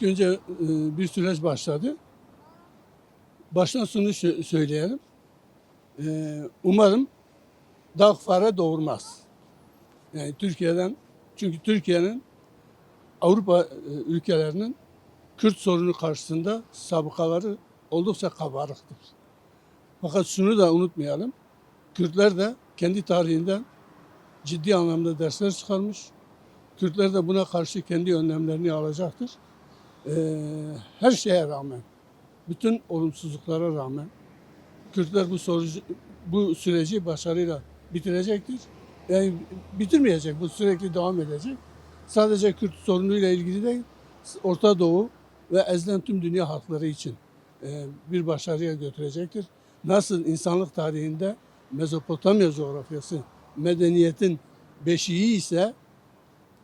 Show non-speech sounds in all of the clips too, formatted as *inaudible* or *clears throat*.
İlk önce e, bir süreç başladı. Baştan sonu sö- söyleyelim. E, Umarım dağ fare doğurmaz. Yani Türkiye'den çünkü Türkiye'nin Avrupa e, ülkelerinin Kürt sorunu karşısında sabıkaları oldukça kabarıktır. Fakat şunu da unutmayalım. Kürtler de kendi tarihinden ciddi anlamda dersler çıkarmış. Kürtler de buna karşı kendi önlemlerini alacaktır. Ee, her şeye rağmen, bütün olumsuzluklara rağmen Kürtler bu sorucu, bu süreci başarıyla bitirecektir. Yani bitirmeyecek, bu sürekli devam edecek. Sadece Kürt sorunuyla ilgili değil, Orta Doğu ve ezilen tüm dünya halkları için e, bir başarıya götürecektir. Nasıl insanlık tarihinde Mezopotamya coğrafyası medeniyetin beşiği ise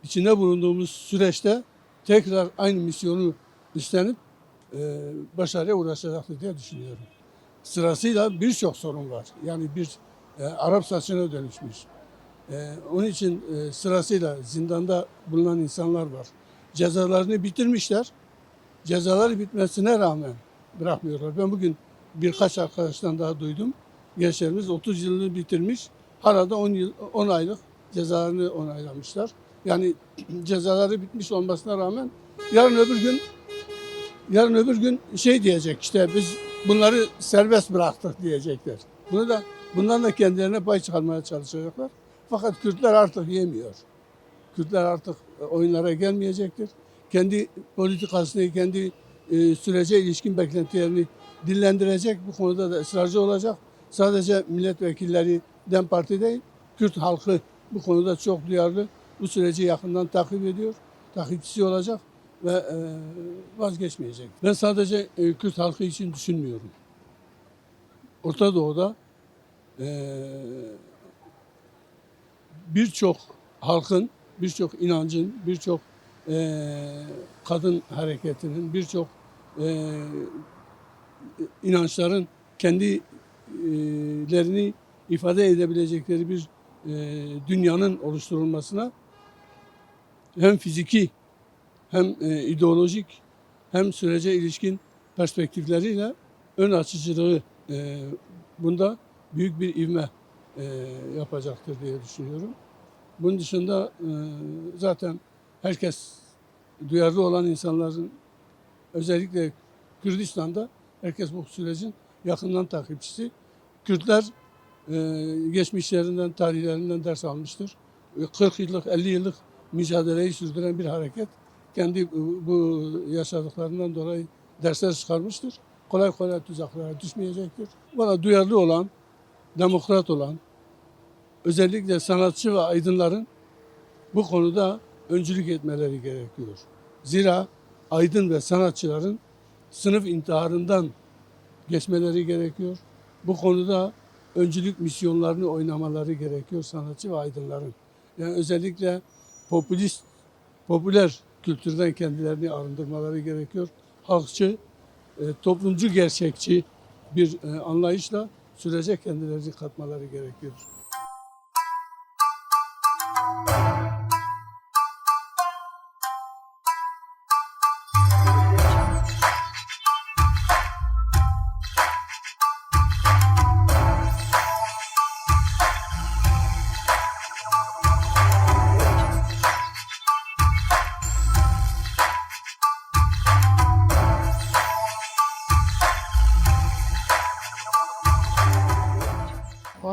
içinde bulunduğumuz süreçte tekrar aynı misyonu üstlenip e, başarıya ulaşacaktır diye düşünüyorum. Sırasıyla birçok sorun var. Yani bir e, Arap saçına dönüşmüş. E, onun için e, sırasıyla zindanda bulunan insanlar var. Cezalarını bitirmişler. Cezaları bitmesine rağmen bırakmıyorlar. Ben bugün birkaç arkadaştan daha duydum. Gençlerimiz 30 yılını bitirmiş. Hala da 10, yıl, 10 aylık cezalarını onaylamışlar. Yani *clears throat* cezaları bitmiş olmasına rağmen yarın öbür gün yarın öbür gün şey diyecek işte biz bunları serbest bıraktık diyecekler. Bunu da bundan da kendilerine pay çıkarmaya çalışacaklar. Fakat Kürtler artık yemiyor. Kürtler artık oyunlara gelmeyecektir. Kendi politikasını, kendi e, sürece ilişkin beklentilerini dillendirecek. Bu konuda da ısrarcı olacak. Sadece milletvekilleri DEM Parti değil, Kürt halkı bu konuda çok duyarlı. Bu süreci yakından takip ediyor. Takipçisi olacak ve e, vazgeçmeyecek. Ben sadece e, Kürt halkı için düşünmüyorum. Orta Doğu'da e, birçok halkın, birçok inancın, birçok kadın hareketinin, birçok e, inançların kendilerini ifade edebilecekleri bir dünyanın oluşturulmasına hem fiziki hem e, ideolojik hem sürece ilişkin perspektifleriyle ön açıcılığı e, bunda büyük bir ivme e, yapacaktır diye düşünüyorum. Bunun dışında zaten herkes duyarlı olan insanların özellikle Kürdistan'da herkes bu sürecin yakından takipçisi. Kürtler geçmişlerinden, tarihlerinden ders almıştır. E, 40 yıllık, 50 yıllık mücadeleyi sürdüren bir hareket. Kendi bu bu yaşadıklarından dolayı dersler çıkarmıştır. Kolay kolay tuzaklara düşmeyecektir. Bana duyarlı olan, demokrat olan, özellikle sanatçı ve aydınların bu konuda öncülük etmeleri gerekiyor. Zira aydın ve sanatçıların sınıf intiharından geçmeleri gerekiyor. Bu konuda öncülük misyonlarını oynamaları gerekiyor sanatçı ve aydınların. Yani özellikle popülist, popüler kültürden kendilerini arındırmaları gerekiyor. Halkçı, e, toplumcu gerçekçi bir e, anlayışla sürece kendilerini katmaları gerekiyor.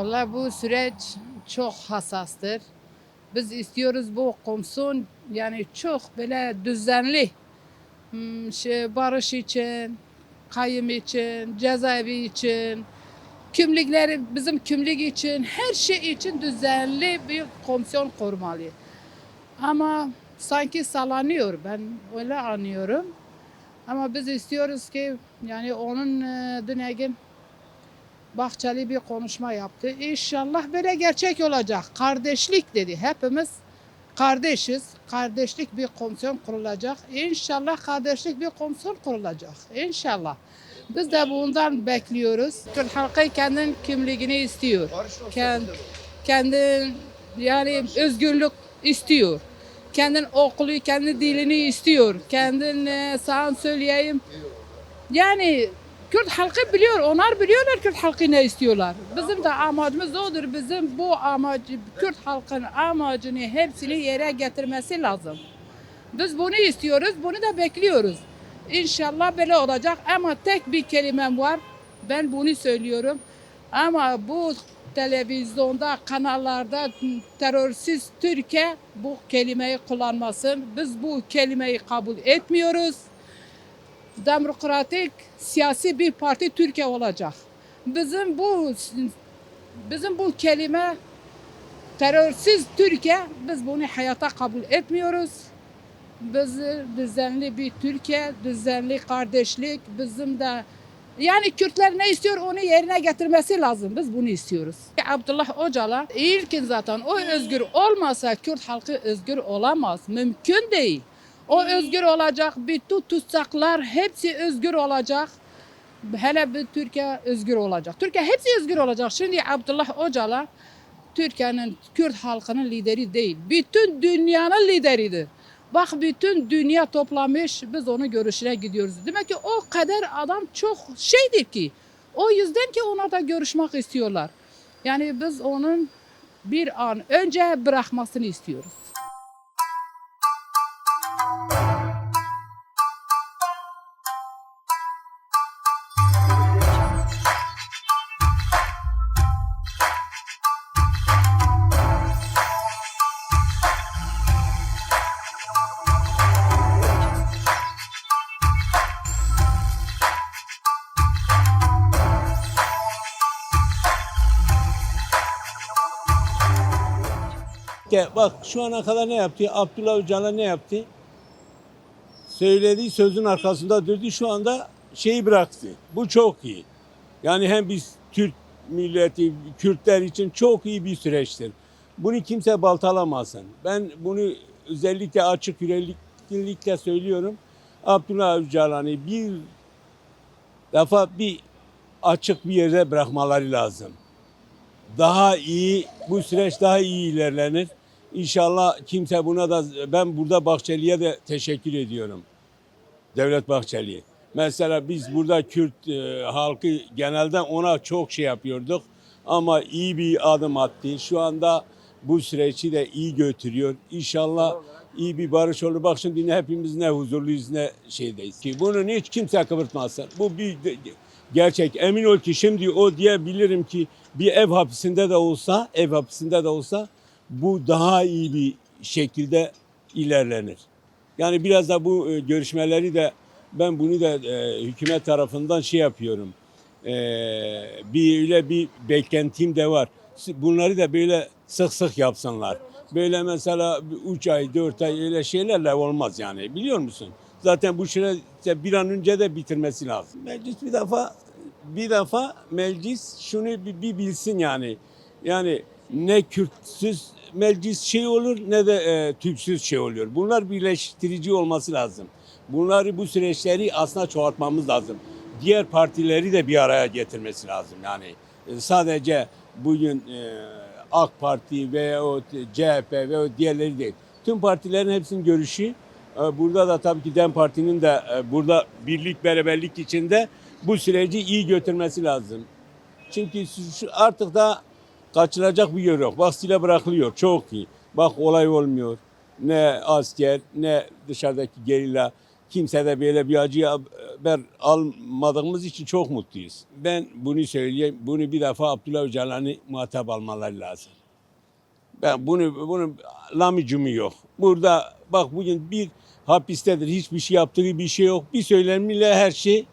Vallahi bu süreç çok hassastır. Biz istiyoruz bu komisyon yani çok böyle düzenli hmm, şey, barış için, kayım için, cezaevi için, kimlikleri bizim kimlik için, her şey için düzenli bir komisyon kurmalı. Ama sanki sallanıyor ben öyle anlıyorum. Ama biz istiyoruz ki yani onun e, dün Bahçeli bir konuşma yaptı. İnşallah böyle gerçek olacak. Kardeşlik dedi. Hepimiz kardeşiz. Kardeşlik bir komisyon kurulacak. İnşallah kardeşlik bir komisyon kurulacak. İnşallah. Biz de bundan bekliyoruz. Türk halkı kendinin kimliğini istiyor. Kendi, kendi yani özgürlük istiyor. kendin okulu, kendi dilini istiyor. Kendin e, sana söyleyeyim. Yani Kürt halkı biliyor, onlar biliyorlar Kürt halkı ne istiyorlar. Bizim de amacımız odur. Bizim bu amacı, Kürt halkın amacını hepsini yere getirmesi lazım. Biz bunu istiyoruz, bunu da bekliyoruz. İnşallah böyle olacak ama tek bir kelimem var. Ben bunu söylüyorum. Ama bu televizyonda, kanallarda terörsüz Türkiye bu kelimeyi kullanmasın. Biz bu kelimeyi kabul etmiyoruz. Demokratik siyasi bir parti Türkiye olacak. Bizim bu bizim bu kelime terörsüz Türkiye biz bunu hayata kabul etmiyoruz. Biz düzenli bir Türkiye, düzenli kardeşlik bizim de yani Kürtler ne istiyor onu yerine getirmesi lazım. Biz bunu istiyoruz. Abdullah Öcalan ilkin zaten o özgür olmasa Kürt halkı özgür olamaz. Mümkün değil. O özgür olacak. Bütün tutsaklar hepsi özgür olacak. Hele bir Türkiye özgür olacak. Türkiye hepsi özgür olacak. Şimdi Abdullah Öcalan Türkiye'nin Kürt halkının lideri değil. Bütün dünyanın lideridir. Bak bütün dünya toplamış biz onun görüşüne gidiyoruz. Demek ki o kadar adam çok şeydir ki. O yüzden ki onlar da görüşmek istiyorlar. Yani biz onun bir an önce bırakmasını istiyoruz. Bak şu ana kadar ne yaptı? Abdullah Öcalan ne yaptı? Söylediği sözün arkasında durdu. Şu anda şeyi bıraktı. Bu çok iyi. Yani hem biz Türk milleti, Kürtler için çok iyi bir süreçtir. Bunu kimse baltalamasın. Ben bunu özellikle açık yüreklilikle söylüyorum. Abdullah Öcalan'ı bir defa bir açık bir yere bırakmaları lazım daha iyi bu süreç daha iyi ilerlenir. İnşallah kimse buna da ben burada Bahçeli'ye de teşekkür ediyorum. Devlet Bahçeli'ye. Mesela biz burada Kürt e, halkı genelde ona çok şey yapıyorduk ama iyi bir adım attı. Şu anda bu süreci de iyi götürüyor. İnşallah iyi bir barış olur. Bak şimdi ne hepimiz ne huzurluyuz ne şeydeyiz. Ki bunu hiç kimse kıvırtmasın. Bu bir gerçek. Emin ol ki şimdi o diyebilirim ki bir ev hapisinde de olsa, ev hapisinde de olsa bu daha iyi bir şekilde ilerlenir. Yani biraz da bu e, görüşmeleri de ben bunu da e, hükümet tarafından şey yapıyorum. E, bir öyle bir beklentim de var. Bunları da böyle sık sık yapsınlar. Böyle mesela 3 ay, 4 ay öyle şeylerle olmaz yani biliyor musun? Zaten bu süreçte bir an önce de bitirmesi lazım. Meclis bir defa bir defa meclis şunu bir, bir bilsin yani. Yani ne Kürtsüz meclis şey olur ne de e, Türksüz şey oluyor. Bunlar birleştirici olması lazım. Bunları bu süreçleri aslında çoğaltmamız lazım. Diğer partileri de bir araya getirmesi lazım. Yani e, sadece bugün e, AK Parti veya CHP veya diğerleri değil. Tüm partilerin hepsinin görüşü e, burada da tabii ki DEM Parti'nin de e, burada birlik beraberlik içinde bu süreci iyi götürmesi lazım. Çünkü artık da kaçıracak bir yer yok. Vaktiyle bırakılıyor. Çok iyi. Bak olay olmuyor. Ne asker ne dışarıdaki gerilla kimse de böyle bir acı haber almadığımız için çok mutluyuz. Ben bunu söyleyeyim. Bunu bir defa Abdullah Öcalan'ı muhatap almaları lazım. Ben bunu bunun lamicimi yok. Burada bak bugün bir hapistedir. Hiçbir şey yaptığı bir şey yok. Bir söylemiyle her şey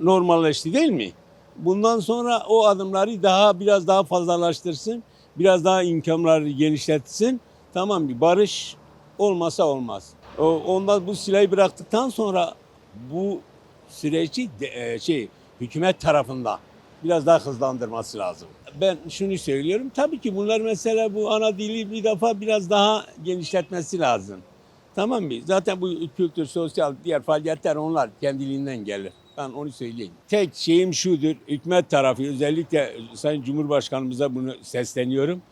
normalleşti değil mi? Bundan sonra o adımları daha biraz daha fazlalaştırsın. Biraz daha imkanları genişletsin. Tamam bir barış olmasa olmaz. Ondan bu silahı bıraktıktan sonra bu süreci de- e, şey hükümet tarafında biraz daha hızlandırması lazım. Ben şunu söylüyorum. Tabii ki bunlar mesela bu ana dili bir defa biraz daha genişletmesi lazım. Tamam mı? Zaten bu kültür, sosyal, diğer faaliyetler onlar kendiliğinden gelir. Ben onu söyleyeyim. Tek şeyim şudur. Hükümet tarafı özellikle Sayın Cumhurbaşkanımıza bunu sesleniyorum.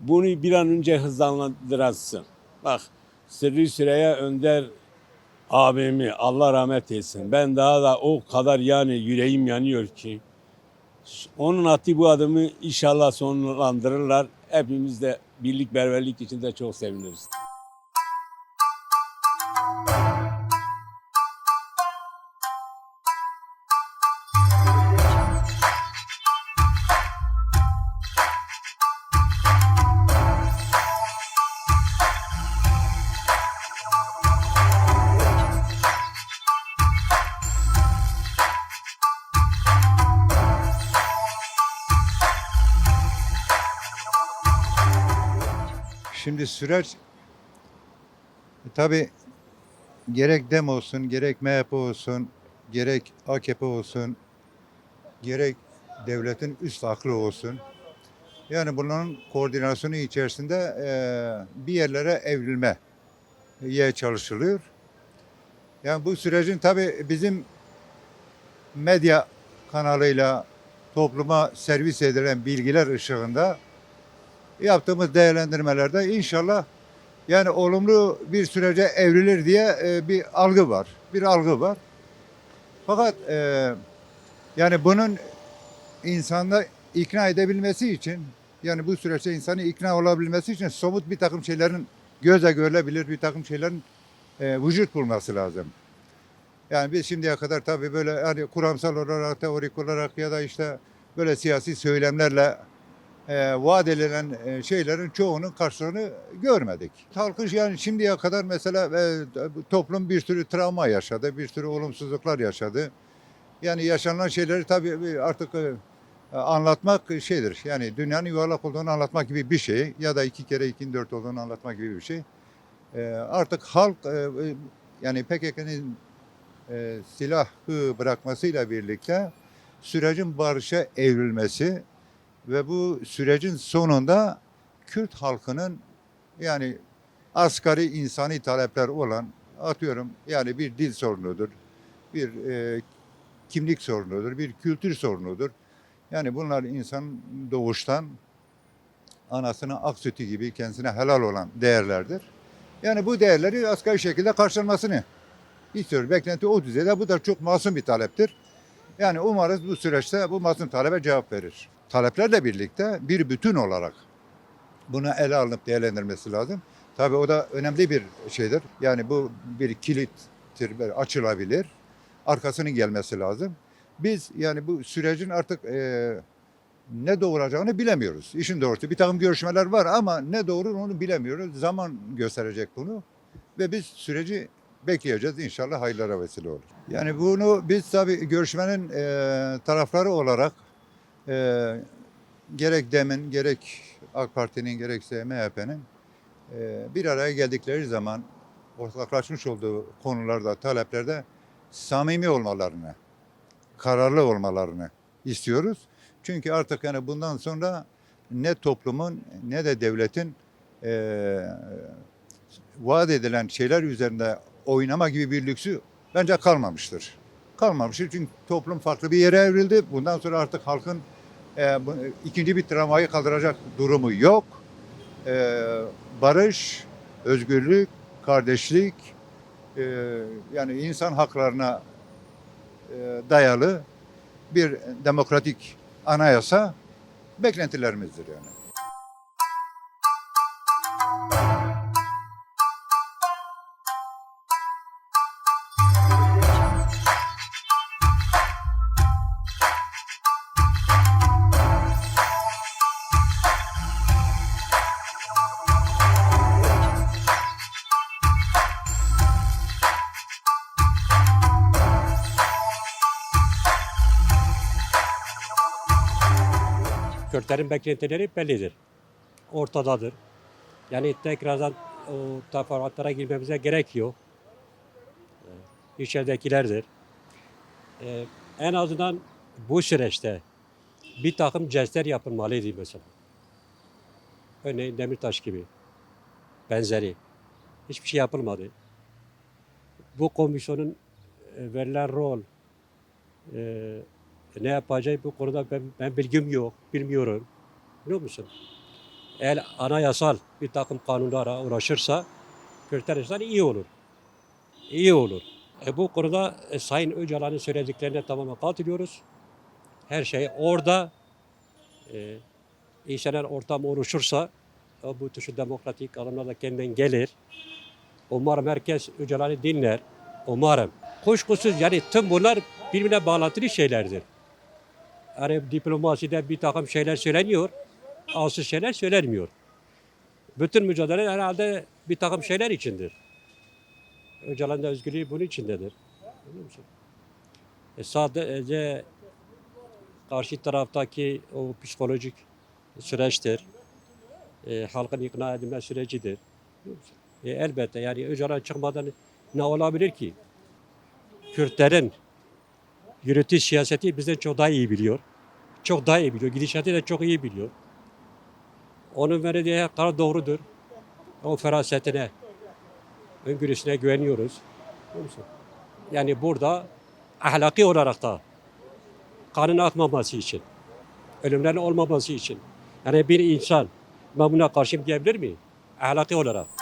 Bunu bir an önce hızlandırasın. Bak Sırrı Süreyya Önder abimi Allah rahmet etsin. Ben daha da o kadar yani yüreğim yanıyor ki. Onun attığı bu adımı inşallah sonlandırırlar. Hepimiz de birlik beraberlik içinde çok seviniriz. Şimdi süreç e, tabi gerek DEM olsun, gerek MHP olsun, gerek AKP olsun, gerek devletin üst aklı olsun. Yani bunların koordinasyonu içerisinde e, bir yerlere evrilmeye çalışılıyor. Yani bu sürecin tabi bizim medya kanalıyla topluma servis edilen bilgiler ışığında yaptığımız değerlendirmelerde inşallah yani olumlu bir sürece evrilir diye e, bir algı var. Bir algı var. Fakat e, yani bunun insanda ikna edebilmesi için yani bu süreçte insanı ikna olabilmesi için somut bir takım şeylerin göze görülebilir bir takım şeylerin e, vücut bulması lazım. Yani biz şimdiye kadar tabii böyle hani kuramsal olarak, teorik olarak ya da işte böyle siyasi söylemlerle e, vaat edilen e, şeylerin çoğunun karşılığını görmedik. Halkın yani şimdiye kadar mesela e, toplum bir sürü travma yaşadı, bir sürü olumsuzluklar yaşadı. Yani yaşanan şeyleri tabii artık e, anlatmak şeydir. Yani dünyanın yuvarlak olduğunu anlatmak gibi bir şey ya da iki kere ikinin dört olduğunu anlatmak gibi bir şey. E, artık halk e, e, yani PKK'nın e, silahı bırakmasıyla birlikte sürecin barışa evrilmesi ve bu sürecin sonunda Kürt halkının yani asgari insani talepler olan atıyorum yani bir dil sorunudur, bir e, kimlik sorunudur, bir kültür sorunudur. Yani bunlar insan doğuştan anasının ak sütü gibi kendisine helal olan değerlerdir. Yani bu değerleri asgari şekilde karşılanmasını istiyor. Beklenti o düzeyde. Bu da çok masum bir taleptir. Yani umarız bu süreçte bu masum talebe cevap verir. Taleplerle birlikte bir bütün olarak buna ele alınıp değerlendirmesi lazım. Tabii o da önemli bir şeydir. Yani bu bir kilittir, açılabilir. Arkasının gelmesi lazım. Biz yani bu sürecin artık eee, ne doğuracağını bilemiyoruz. İşin doğrusu bir takım görüşmeler var ama ne doğurur onu bilemiyoruz. Zaman gösterecek bunu ve biz süreci bekleyeceğiz. İnşallah hayırlara vesile olur. Yani bunu biz tabii görüşmenin eee, tarafları olarak eee, gerek DEM'in gerek AK Parti'nin gerekse MHP'nin eee, bir araya geldikleri zaman ortaklaşmış olduğu konularda, taleplerde samimi olmalarını, kararlı olmalarını istiyoruz. Çünkü artık yani bundan sonra ne toplumun ne de devletin eee vaat edilen şeyler üzerinde oynama gibi bir lüksü bence kalmamıştır. Kalmamıştır çünkü toplum farklı bir yere evrildi. Bundan sonra artık halkın e, ikinci bir travmayı kaldıracak durumu yok. E, barış, özgürlük, kardeşlik, e, yani insan haklarına e, dayalı bir demokratik anayasa beklentilerimizdir yani. Kürtlerin beklentileri bellidir. Ortadadır. Yani tekrardan o teferruatlara girmemize gerek yok. Ee. Ee, en azından bu süreçte bir takım jestler yapılmalıydı mesela. Örneğin Demirtaş gibi. Benzeri. Hiçbir şey yapılmadı. Bu komisyonun e, verilen rol, e, ne yapacağı bu konuda ben, ben bilgim yok, bilmiyorum. Biliyor musun? Eğer anayasal bir takım kanunlara uğraşırsa Kürtler iyi olur. İyi olur. E bu konuda e, Sayın Öcalan'ın söylediklerine tamamen katılıyoruz. Her şey orada e, inşallah ortam oluşursa e, bu tür demokratik alanlar da kendinden gelir. Umarım herkes Öcalan'ı dinler. Umarım. Kuşkusuz yani tüm bunlar birbirine bağlantılı şeylerdir. Yani diplomaside bir takım şeyler söyleniyor, asıl şeyler söylenmiyor. Bütün mücadele herhalde bir takım şeyler içindir. Öcalan'ın da özgürlüğü bunun içindedir. Biliyor musun? E sadece karşı taraftaki o psikolojik süreçtir. E, halkın ikna edilme sürecidir. E, elbette yani Öcalan çıkmadan ne olabilir ki? Kürtlerin yürütü siyaseti bizden çok daha iyi biliyor. Çok daha iyi biliyor. Gidişatı da çok iyi biliyor. Onun verdiği her karar doğrudur. O ferasetine, öngörüsüne güveniyoruz. Yani burada ahlaki olarak da kanın akmaması için, ölümlerin olmaması için. Yani bir insan ben buna karşıyım diyebilir mi? Ahlaki olarak.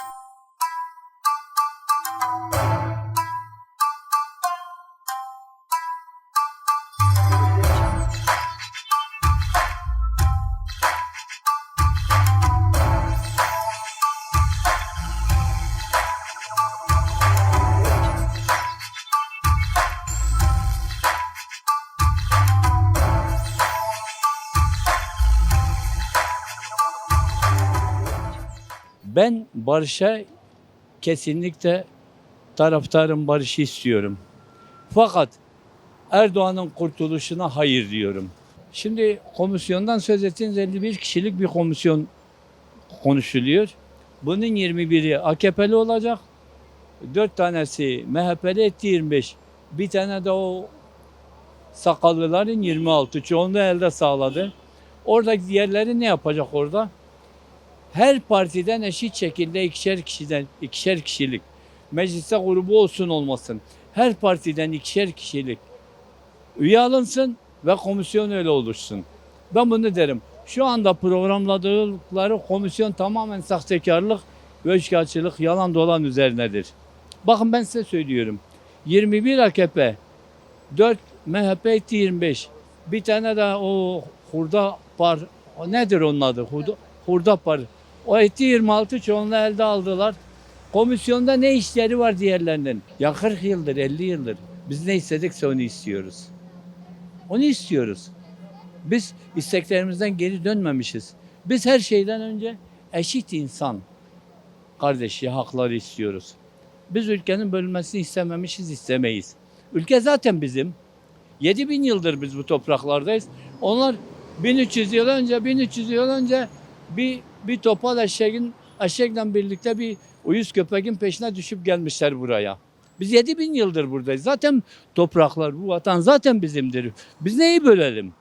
Ben barışa kesinlikle taraftarım barışı istiyorum. Fakat Erdoğan'ın kurtuluşuna hayır diyorum. Şimdi komisyondan söz ettiğiniz 51 kişilik bir komisyon konuşuluyor. Bunun 21'i AKP'li olacak. 4 tanesi MHP'li etti 25. Bir tane de o sakallıların 26. Çoğunluğu elde sağladı. Oradaki diğerleri ne yapacak orada? Her partiden eşit şekilde ikişer kişiden ikişer kişilik mecliste grubu olsun olmasın. Her partiden ikişer kişilik üye alınsın ve komisyon öyle oluşsun. Ben bunu derim. Şu anda programladıkları komisyon tamamen sahtekarlık ve üçkağıtçılık, yalan dolan üzerinedir. Bakın ben size söylüyorum. 21 AKP, 4 MHP etti 25. Bir tane de o hurda par, nedir onun adı? Hurda, hurda par. O etti 26 çoğunluğu elde aldılar. Komisyonda ne işleri var diğerlerinin? Ya 40 yıldır, 50 yıldır. Biz ne istedikse onu istiyoruz. Onu istiyoruz. Biz isteklerimizden geri dönmemişiz. Biz her şeyden önce eşit insan kardeşi hakları istiyoruz. Biz ülkenin bölünmesini istememişiz, istemeyiz. Ülke zaten bizim. 7000 yıldır biz bu topraklardayız. Onlar 1300 yıl önce, 1300 yıl önce bir bir topal eşeğin eşekle birlikte bir uyuz köpeğin peşine düşüp gelmişler buraya. Biz 7000 yıldır buradayız. Zaten topraklar, bu vatan zaten bizimdir. Biz neyi bölelim?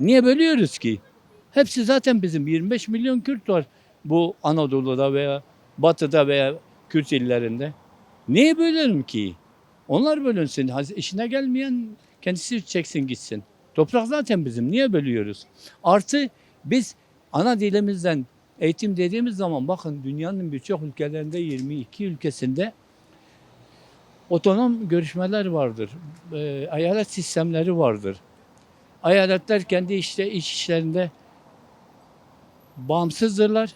Niye bölüyoruz ki? Hepsi zaten bizim. 25 milyon Kürt var bu Anadolu'da veya Batı'da veya Kürt illerinde. Niye bölelim ki? Onlar bölünsün. İşine gelmeyen kendisi çeksin gitsin. Toprak zaten bizim. Niye bölüyoruz? Artı biz ana dilimizden eğitim dediğimiz zaman bakın dünyanın birçok ülkelerinde 22 ülkesinde otonom görüşmeler vardır. Ee, eyalet sistemleri vardır. Eyaletler kendi işte iç işlerinde bağımsızdırlar.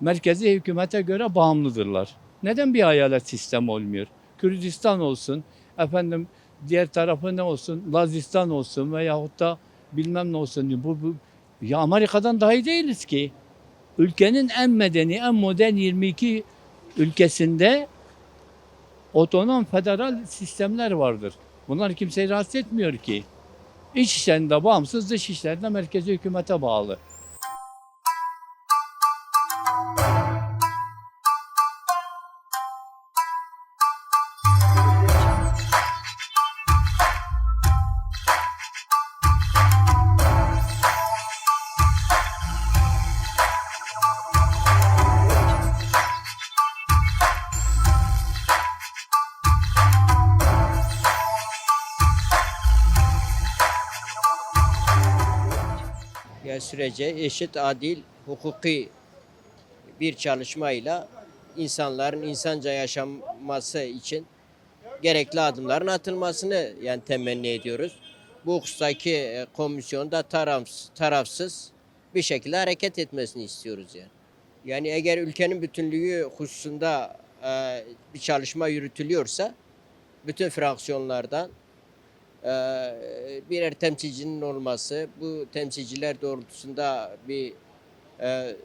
Merkezi hükümete göre bağımlıdırlar. Neden bir eyalet sistemi olmuyor? Kürdistan olsun, efendim diğer tarafı ne olsun, Lazistan olsun veyahut da bilmem ne olsun. Bu, bu, ya Amerika'dan daha iyi değiliz ki. Ülkenin en medeni, en modern 22 ülkesinde otonom federal sistemler vardır. Bunlar kimseyi rahatsız etmiyor ki. İç işlerinde bağımsız, dış işlerinde merkezi hükümete bağlı. Sürece eşit, adil, hukuki bir çalışmayla insanların insanca yaşaması için gerekli adımların atılmasını yani temenni ediyoruz. Bu hukustaki e, komisyonda tarafsız, tarafsız bir şekilde hareket etmesini istiyoruz yani. Yani eğer ülkenin bütünlüğü hususunda e, bir çalışma yürütülüyorsa bütün fraksiyonlardan birer temsilcinin olması, bu temsilciler doğrultusunda bir e,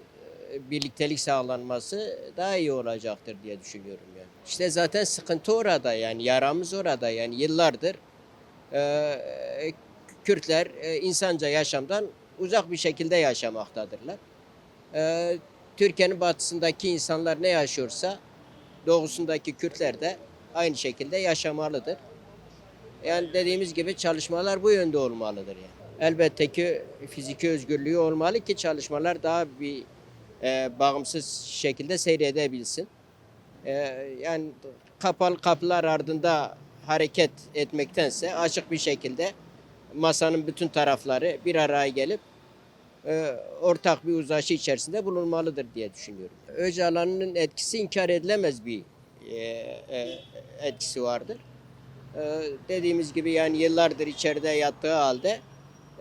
birliktelik sağlanması daha iyi olacaktır diye düşünüyorum yani. İşte zaten sıkıntı orada yani yaramız orada yani yıllardır e, Kürtler e, insanca yaşamdan uzak bir şekilde yaşamaktadırlar. Türkiye'nin batısındaki insanlar ne yaşıyorsa doğusundaki Kürtler de aynı şekilde yaşamalıdır. Yani dediğimiz gibi çalışmalar bu yönde olmalıdır yani. Elbette ki fiziki özgürlüğü olmalı ki çalışmalar daha bir e, bağımsız şekilde seyredebilsin. E, yani kapalı kapılar ardında hareket etmektense açık bir şekilde masanın bütün tarafları bir araya gelip e, ortak bir uzlaşı içerisinde bulunmalıdır diye düşünüyorum. Öcalan'ın etkisi inkar edilemez bir e, e, etkisi vardır. E, dediğimiz gibi yani yıllardır içeride yattığı halde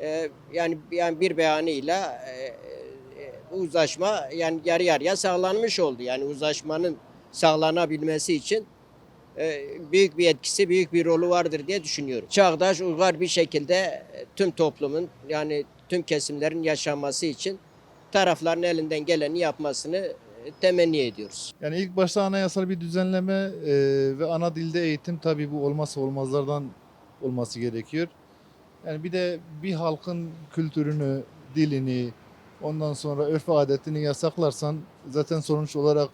e, yani yani bir beyanıyla e, e, uzlaşma yani yarı yarıya sağlanmış oldu. Yani uzlaşmanın sağlanabilmesi için büyük bir etkisi, büyük bir rolü vardır diye düşünüyorum. Çağdaş, uygar bir şekilde tüm toplumun yani tüm kesimlerin yaşanması için tarafların elinden geleni yapmasını temenni ediyoruz. Yani ilk başta anayasal bir düzenleme e, ve ana dilde eğitim tabii bu olmazsa olmazlardan olması gerekiyor. Yani bir de bir halkın kültürünü, dilini, ondan sonra örf adetini yasaklarsan zaten sonuç olarak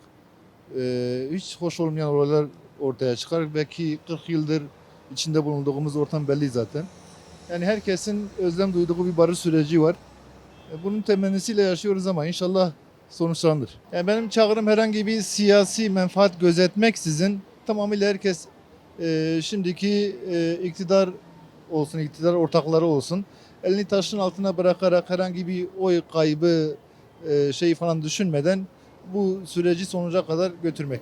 e, hiç hoş olmayan olaylar ortaya çıkar. Belki 40 yıldır içinde bulunduğumuz ortam belli zaten. Yani herkesin özlem duyduğu bir barış süreci var. E, Bunun temennisiyle yaşıyoruz ama inşallah sonuçlanır. Yani benim çağrım herhangi bir siyasi menfaat gözetmeksizin tamamıyla herkes e, şimdiki e, iktidar olsun, iktidar ortakları olsun elini taşın altına bırakarak herhangi bir oy kaybı e, şey falan düşünmeden bu süreci sonuca kadar götürmek.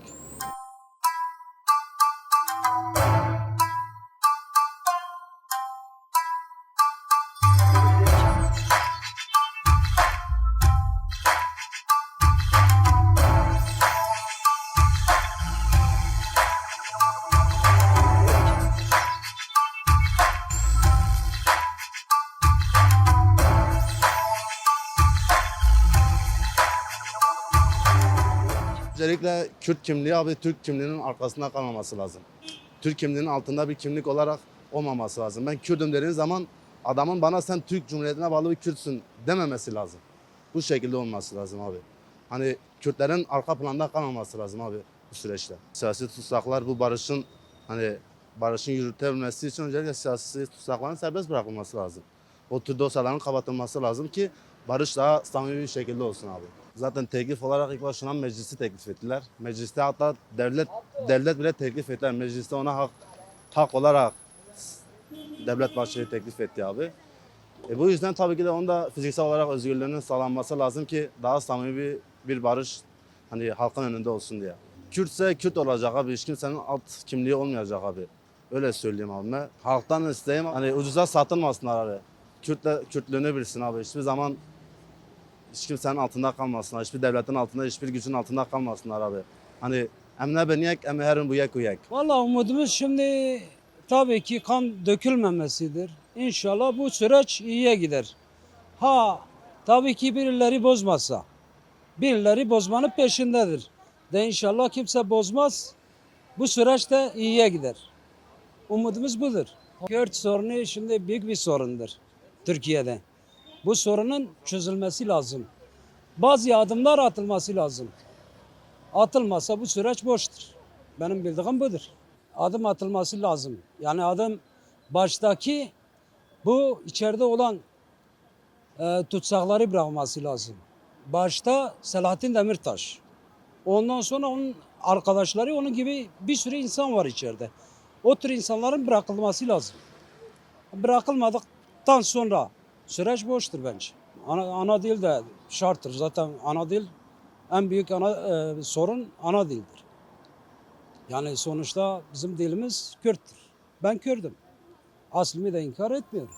Özellikle Kürt kimliği abi Türk kimliğinin arkasında kalmaması lazım. Türk kimliğinin altında bir kimlik olarak olmaması lazım. Ben Kürdüm dediğin zaman adamın bana sen Türk Cumhuriyeti'ne bağlı bir Kürtsün dememesi lazım. Bu şekilde olması lazım abi. Hani Kürtlerin arka planda kalmaması lazım abi bu süreçte. Siyasi tutsaklar bu barışın hani barışın yürütebilmesi için öncelikle siyasi tutsakların serbest bırakılması lazım. O tür dosyaların kapatılması lazım ki barış daha samimi bir şekilde olsun abi. Zaten teklif olarak ilk başına meclisi teklif ettiler. Mecliste hatta devlet devlet bile teklif ettiler. Mecliste ona hak, hak olarak devlet başkanı teklif etti abi. E bu yüzden tabii ki de onda fiziksel olarak özgürlüğünün sağlanması lazım ki daha samimi bir, bir barış hani halkın önünde olsun diye. Kürtse Kürt olacak abi. Hiç kimsenin alt kimliği olmayacak abi. Öyle söyleyeyim abi. Ben halktan isteyeyim hani ucuza satılmasınlar abi. Kürtle, Kürtlüğünü bilsin abi. Hiçbir zaman hiç kimsenin altında kalmasınlar. Hiçbir devletin altında, hiçbir gücün altında kalmasınlar abi. Hani emne beniyek, emme herin bu yek uyek. Valla umudumuz şimdi tabii ki kan dökülmemesidir. İnşallah bu süreç iyiye gider. Ha tabii ki birileri bozmazsa. Birileri bozmanın peşindedir. De inşallah kimse bozmaz. Bu süreç de iyiye gider. Umudumuz budur. Kürt sorunu şimdi büyük bir sorundur Türkiye'de. Bu sorunun çözülmesi lazım. Bazı adımlar atılması lazım. Atılmasa bu süreç boştur. Benim bildiğim budur. Adım atılması lazım. Yani adım baştaki bu içeride olan e, tutsakları bırakması lazım. Başta Selahattin Demirtaş. Ondan sonra onun arkadaşları onun gibi bir sürü insan var içeride. O tür insanların bırakılması lazım. Bırakılmadıktan sonra süreç boştur bence. Ana, ana dil de şarttır. Zaten ana dil en büyük ana e, sorun ana dildir. Yani sonuçta bizim dilimiz Kürttür. Ben Kürdüm. Aslımı da inkar etmiyorum.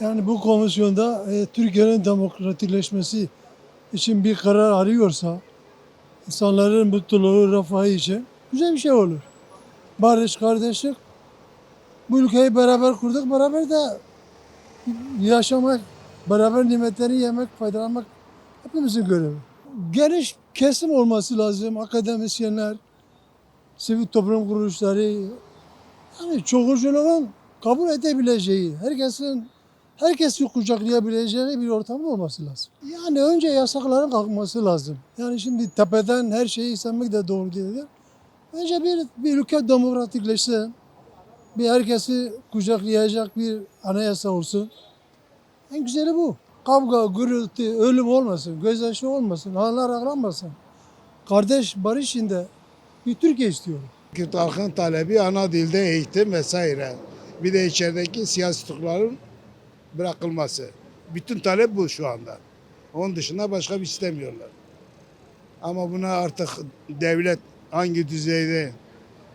Yani bu komisyonda e, Türkiye'nin demokratikleşmesi için bir karar arıyorsa insanların mutluluğu, refahı için güzel bir şey olur. Barış, kardeşlik bu ülkeyi beraber kurduk. Beraber de yaşamak, beraber nimetleri yemek, faydalanmak hepimizin görevi. Geniş kesim olması lazım. Akademisyenler, sivil toplum kuruluşları, yani çoğulculuğun kabul edebileceği, herkesin herkesi kucaklayabileceği bir ortam olması lazım. Yani önce yasakların kalkması lazım. Yani şimdi tepeden her şeyi istemek de doğru değildir. Önce bir, bir ülke demokratikleşsin. Bir herkesi kucaklayacak bir anayasa olsun. En güzeli bu. Kavga, gürültü, ölüm olmasın, gözyaşı olmasın, hanlar ağlamasın. Kardeş barış içinde bir Türkiye istiyorum. Kürt halkın talebi ana dilde eğitim vesaire. Bir de içerideki siyasi tutukların bırakılması. Bütün talep bu şu anda. Onun dışında başka bir şey istemiyorlar. Ama buna artık devlet hangi düzeyde,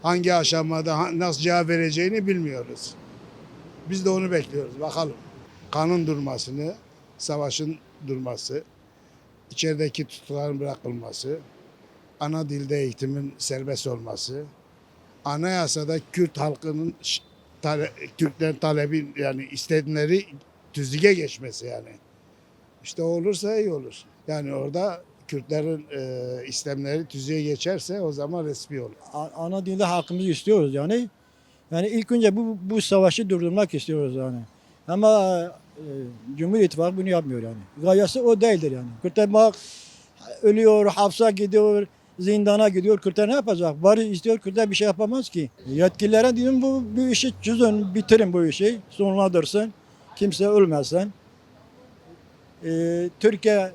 hangi aşamada, nasıl cevap vereceğini bilmiyoruz. Biz de onu bekliyoruz. Bakalım. Kanun durmasını, savaşın durması, içerideki tutukların bırakılması, ana dilde eğitimin serbest olması, anayasada Kürt halkının tale, Türklerin talebi yani istediğleri tüzüge geçmesi yani. İşte olursa iyi olur. Yani orada Kürtlerin e, istemleri tüzüğe geçerse o zaman resmi olur. ana dilde hakkımızı istiyoruz yani. Yani ilk önce bu, bu savaşı durdurmak istiyoruz yani. Ama e, Cumhur İttifakı bunu yapmıyor yani. Gayesi o değildir yani. Kürtler bak ölüyor, hapsa gidiyor, zindana gidiyor. Kürtler ne yapacak? Bari istiyor Kürtler bir şey yapamaz ki. Yetkililere diyorum bu, bu işi çözün, bitirin bu işi. Sonlandırsın. Kimse ölmesin. Ee, Türkiye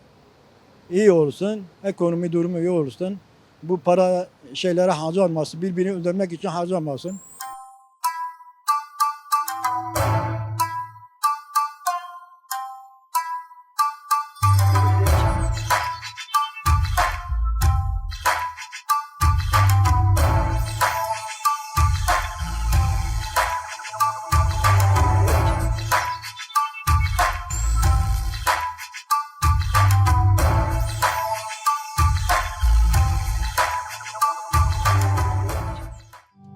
iyi olsun, ekonomi durumu iyi olsun. Bu para şeylere harcanmasın, birbirini öldürmek için harcanmasın.